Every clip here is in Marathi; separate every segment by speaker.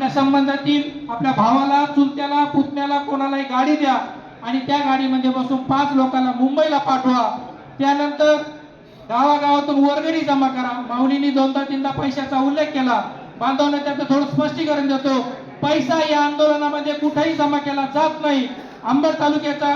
Speaker 1: आपल्या संबंधातील आपल्या भावाला चुलत्याला पुतण्याला कोणालाही गाडी द्या आणि त्या गाडीमध्ये बसून पाच लोकांना मुंबईला पाठवा. त्यानंतर गावागावातून वर्गणी जमा करा. माऊलींनी दोनदा तीनदा पैशाचा उल्लेख केला. बांधवने त्याचं थोडं स्पष्टीकरण देतो. पैसा या आंदोलनामध्ये कुठेही जमा केला जात नाही. अंबड तालुक्याचा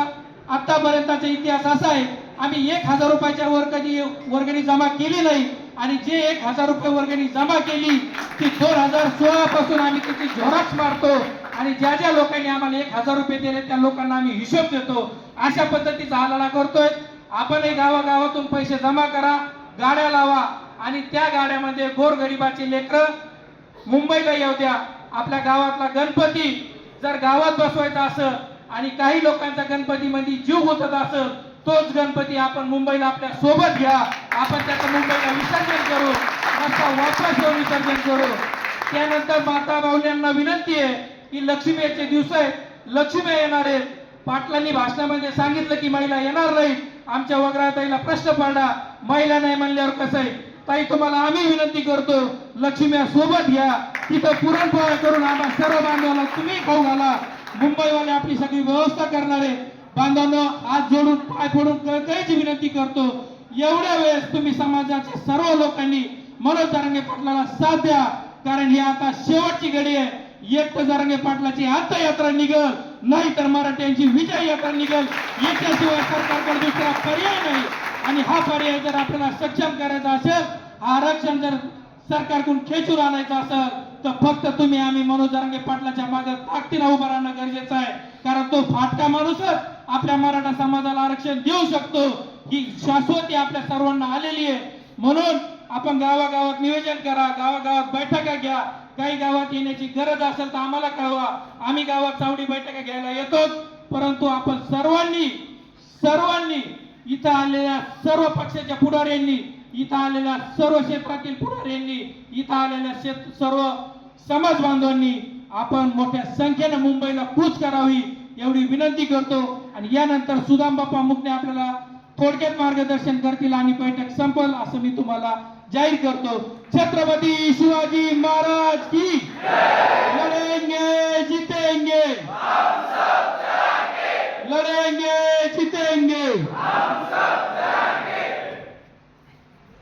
Speaker 1: आतापर्यंतचा इतिहास असा आहे आम्ही एक हजार रुपयाच्या वर कधी वर्गणी जमा केली नाही. आणि जे एक हजार रुपये वर्गणी जमा केली ती दोन हजार सोळा पासून आम्ही त्याची झोराक्स मारतो. आणि ज्या ज्या लोकांनी आम्हाला एक हजार रुपये दिले त्या लोकांना आम्ही हिशोब देतो. अशा पद्धतीचा आलाडा करतोय. आपणही गावागावातून पैसे जमा करा गाड्या लावा. आणि त्या गाड्यामध्ये गोरगरिबाची लेकरं मुंबईला येऊ द्या. आपल्या गावातला गणपती जर गावात बसवायचा असेल आणि काही लोकांचा गणपतीमध्ये जीव होतच असेल तोच गणपती आपण मुंबईला आपल्यासोबत घ्या. आपण त्याचा मुंबईला रस्ता वापस विसर्जन करू. त्यानंतर माता बाहुल्यांना विनंती आहे की लक्ष्मीचे दिवस आहेत लक्ष्मी येणार आहेत. पाटलांनी भाषणामध्ये सांगितलं की महिला येणार नाही. आमच्या वगराताईला प्रश्न पडला महिला नाही म्हणल्यावर कसं आहे? ताई तुम्हाला आम्ही विनंती करतो लक्ष्मी सोबत घ्या तिथं पुरणपोळ्या करून आम्हा सर्व बांधवाला तुम्ही खाऊ घाला. मुंबईवाले आपली सगळी व्यवस्था करणारे बांधवांनो हात जोडून पाय फोडून कळकळीची विनंती करतो. एवढ्या वेळेस तुम्ही समाजाच्या सर्व लोकांनी मनोज जरांगे पाटलाला साथ द्या. कारण ही आता शेवटची घडी आहे. एक तर पाटलाची आता यात्रा निघल. नाही तर मराठ्यांची विजय यात्रा निघल. याच्याशिवाय सरकारकडे दुसरा पर्याय नाही. आणि हा पर्याय जर आपल्याला सक्षम करायचा असेल आरक्षण जर सरकारकडून खेचून आणायचं असेल तर फक्त तुम्ही आम्ही मनोज जरांगे पाटलाच्या मागे ताकदीनं उभं राहणं गरजेचं आहे. कारण तो फाटका माणूसच आपल्या मराठा समाजाला आरक्षण देऊ शकतो. ही शाश्वती आपल्या सर्वांना आलेली आहे. म्हणून आपण गावागावात नियोजन करा गावागावात बैठका घ्या. काही गावात येण्याची गरज असेल तर आम्हाला कळवा. आम्ही गावात चावडी बैठका घ्यायला येतोच परंतु आपण सर्वांनी सर्वांनी इथं आलेल्या सर्व पक्षाच्या पुढाऱ्यांनी इथं आलेल्या सर्व क्षेत्रातील पुढाऱ्यांनी इथं आलेल्या सर्व समाज बांधवांनी आपण मोठ्या संख्येने मुंबईला कूच करावी एवढी विनंती करतो. आणि यानंतर सुदाम बाप्पा मुकणे आपल्याला थोडक्यात मार्गदर्शन करतील आणि बैठक संपल असं मी तुम्हाला जाहीर करतो. छत्रपती शिवाजी महाराज की? लढेंगे